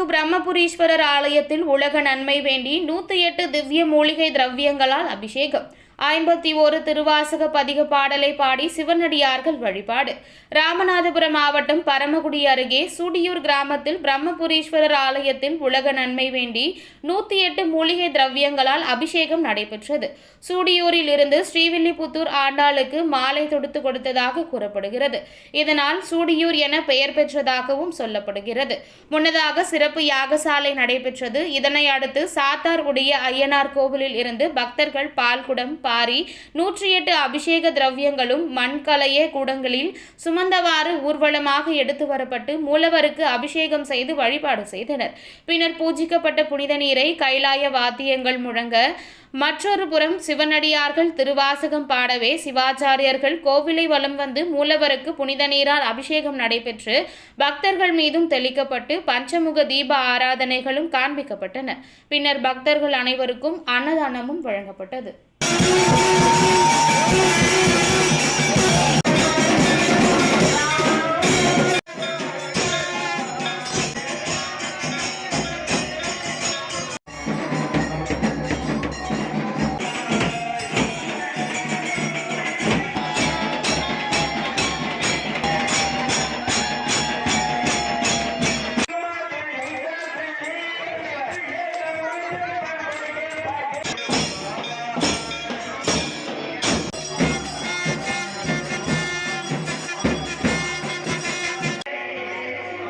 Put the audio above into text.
தென்கு பிரம்மபுரீஸ்வரர் ஆலயத்தில் உலக நன்மை வேண்டி நூற்றி எட்டு திவ்ய மூலிகை திரவியங்களால் அபிஷேகம். ஐம்பத்தி ஒரு திருவாசக பதிக பாடலை பாடி சிவனடியார்கள் வழிபாடு. ராமநாதபுரம் மாவட்டம் பரமக்குடி அருகே சூடியூர் கிராமத்தில் பிரம்மபுரீஸ்வரர் ஆலயத்தில் உலக நன்மை வேண்டி நூற்றி எட்டு மூலிகை திரவியங்களால் அபிஷேகம் நடைபெற்றது. சூடியூரில் இருந்து ஸ்ரீவில்லிபுத்தூர் ஆண்டாளுக்கு மாலை தொடுத்து கொடுத்ததாக கூறப்படுகிறது. இதனால் சூடியூர் என பெயர் பெற்றதாகவும் சொல்லப்படுகிறது. முன்னதாக சிறப்பு யாகசாலை நடைபெற்றது. இதனை அடுத்து சாத்தார் உடைய ஐயனார் கோவிலில் இருந்து பக்தர்கள் பால்குடம் பாரி நூற்றி எட்டு அபிஷேக திரவியங்களும் மண்கலைய குடங்களில் சுமந்தவாறு ஊர்வலமாக எடுத்து வரப்பட்டு மூலவருக்கு அபிஷேகம் செய்து வழிபாடு செய்தனர். பின்னர் பூஜிக்கப்பட்ட புனித நீரை கைலாய வாத்தியங்கள் முழங்க மற்றொரு புறம் சிவனடியார்கள் திருவாசகம் பாடவே சிவாச்சாரியர்கள் கோவிலை வலம் வந்து மூலவருக்கு புனித நீரால் அபிஷேகம் நடைபெற்று பக்தர்கள் மீதும் தெளிக்கப்பட்டு பஞ்சமுக தீப ஆராதனைகளும் காண்பிக்கப்பட்டன. பின்னர் பக்தர்கள் அனைவருக்கும் அன்னதானமும் வழங்கப்பட்டது.